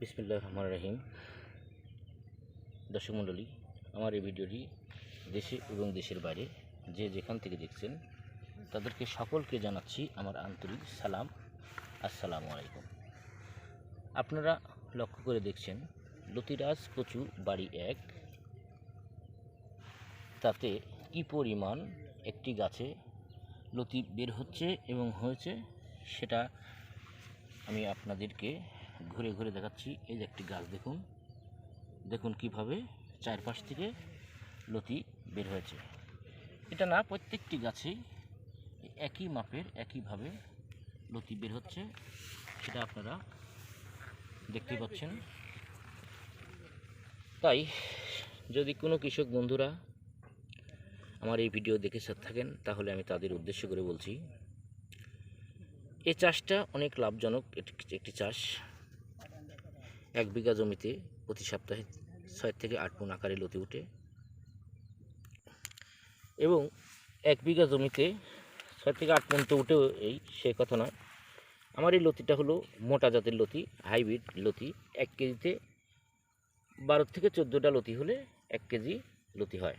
বিসমুল্লাহ রহমান রহিম। দর্শক মণ্ডলী, আমার এই ভিডিওটি দেশে এবং দেশের বাইরে যে যেখান থেকে দেখছেন, তাদেরকে সকলকে জানাচ্ছি আমার আন্তরিক সালাম। আসসালামু আলাইকুম। আপনারা লক্ষ্য করে দেখছেন, লতিরাজ কচু বাড়ি এক, তাতে কি পরিমাণ একটি গাছে লতি বের হচ্ছে এবং হয়েছে সেটা আমি আপনাদেরকে ঘুরে ঘুরে দেখাচ্ছি। এই যে একটি গাছ দেখুন। দেখুন কীভাবে চারপাশ থেকে লতি বের হয়েছে। এটা না, প্রত্যেকটি গাছেই একই মাপের, একইভাবে লতি বের হচ্ছে। সেটা আপনারা দেখতে পাচ্ছেন। তাই যদি কোনো কৃষক বন্ধুরা আমার এই ভিডিও দেখে থাকেন, তাহলে আমি তাদের উদ্দেশ্য করে বলছি, এ চাষটা অনেক লাভজনক। একটি চাষ। এক বিঘা জমিতে প্রতি সপ্তাহে ছয় থেকে আট মন আকারে লতি উঠে। এবং এক বিঘা জমিতে ছয় থেকে আট মন তো উঠেও এই সে কথা নয়। আমার এই লতিটা হলো মোটা জাতের লতি, হাইব্রিড লতি। এক কেজিতে বারো থেকে চোদ্দোটা লতি হলে এক কেজি লতি হয়।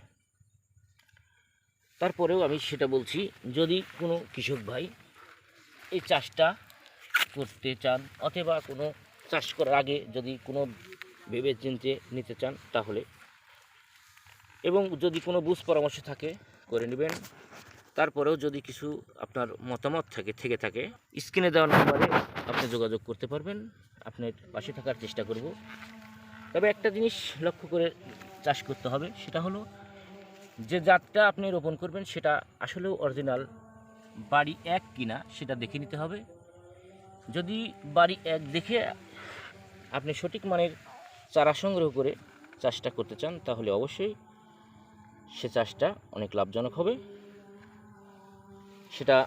তারপরেও আমি সেটা বলছি, যদি কোনো কৃষক ভাই এই চাষটা করতে চান অথবা কোনো চাষ করার আগে যদি কোনো ভেবে চিনতে নিতে চান, তাহলে। এবং যদি কোনো বুঝ পরামর্শ থাকে, করে নেবেন। তারপরেও যদি কিছু আপনার মতামত থাকে, থেকে থাকে, স্ক্রিনে দেওয়া নাম্বারে আপনি যোগাযোগ করতে পারবেন। আপনার পাশে থাকার চেষ্টা করব। তবে একটা জিনিস লক্ষ্য করে চাষ করতে হবে, সেটা হলো যে জাতটা আপনি রোপণ করবেন, সেটা আসলেও অরিজিনাল বাড়ি এক কিনা, সেটা দেখে নিতে হবে। যদি বাড়ি এক দেখে আপনি সঠিক মানের চারা সংগ্রহ করে চাষটা করতে চান, তাহলে অবশ্যই সে চাষটা অনেক লাভজনক হবে। সেটা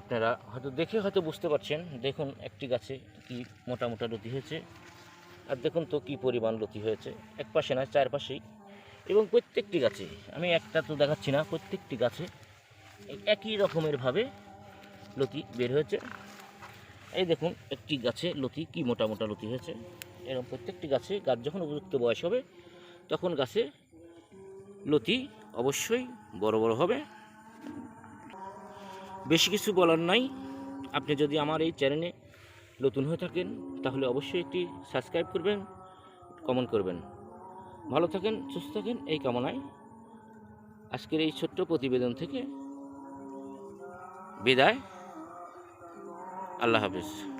আপনারা হয়তো দেখে হয়তো বুঝতে পারছেন। দেখুন, একটি গাছে কি মোটা মোটা লতি হয়েছে, আর দেখুন তো কি পরিমাণ লতি হয়েছে। এক পাশে না চারপাশেই এবং প্রত্যেকটি গাছে, আমি একটা তো দেখাচ্ছি না, প্রত্যেকটি গাছে একই রকমের ভাবে লতি বের হয়েছে। এই দেখুন, একটি গাছে লতি, কি মোটা মোটা লতি হয়েছে। এরকম প্রত্যেকটি গাছে, গাছ যখন উপযুক্ত বয়স হবে, তখন গাছে লতি অবশ্যই বড় বড় হবে। বেশি কিছু বলার নাই। আপনি যদি আমার এই চ্যানেলে নতুন হয়ে থাকেন, তাহলে অবশ্যই একটি সাবস্ক্রাইব করবেন, কমেন্ট করবেন। ভালো থাকেন, সুস্থ থাকেন, এই কামনায় আজকের এই ছোট্ট প্রতিবেদন থেকে বিদায়। আল্লাহ হাফিজ।